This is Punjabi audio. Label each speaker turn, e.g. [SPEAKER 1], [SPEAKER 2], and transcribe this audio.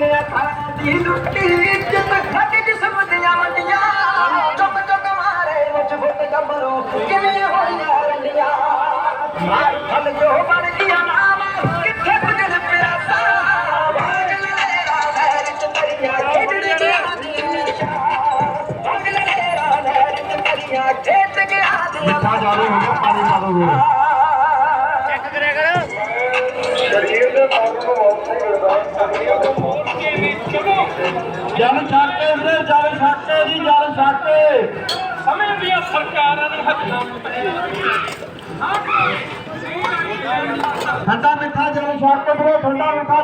[SPEAKER 1] ਖਾਣ ਦੀ ਲੁੱਟੀ ਜਿੰਨ ਖੱਟ ਜਿਸਮ ਦੀਆਂ ਮੰਡੀਆਂ ਚੁੱਕ ਚੁੱਕ ਮਾਰੇ ਵਿੱਚ ਫੁੱਟ ਗੱਭਰੂ ਕਿਵੇਂ ਹੋਈਆਂ ਰੰਡੀਆਂ ਮਾਰ ਫਲ ਜੋ ਬਣ ਗਿਆ ਨਾਮ ਕਿੱਥੇ ਪੁੱਜਣ ਪਿਆਸਾ ਵਾਗਲ ਲੈਰਾ ਲਹਿਰ ਚ ਤਰੀਆਂ ਖੇਡਣੀਆਂ ਦੀਆਂ ਵਾਗਲ ਲੈਰਾ ਲਹਿਰ ਚ ਤਰੀਆਂ ਖੇਡ ਗਿਆ
[SPEAKER 2] ਮਿੱਠਾ ਜਾਵੇ ਹੋ ਪਾਣੀ ਪਾ ਦੋ। ਹੋਰ ਜਲ ਛੱਕੇ ਵੀਰੇ ਜਲ ਛੱਕੇ ਜੀ ਜਲ ਛੱਕੇ
[SPEAKER 3] ਸਮੇਂ ਦੀਆਂ ਸਰਕਾਰਾਂ ਦੇ ਹੱਥਾਂ
[SPEAKER 2] ਠੰਡਾ ਮਿੱਠਾ ਜਲ ਛੱਕੇ ਵੀਰੇ ਠੰਡਾ ਮਿੱਠਾ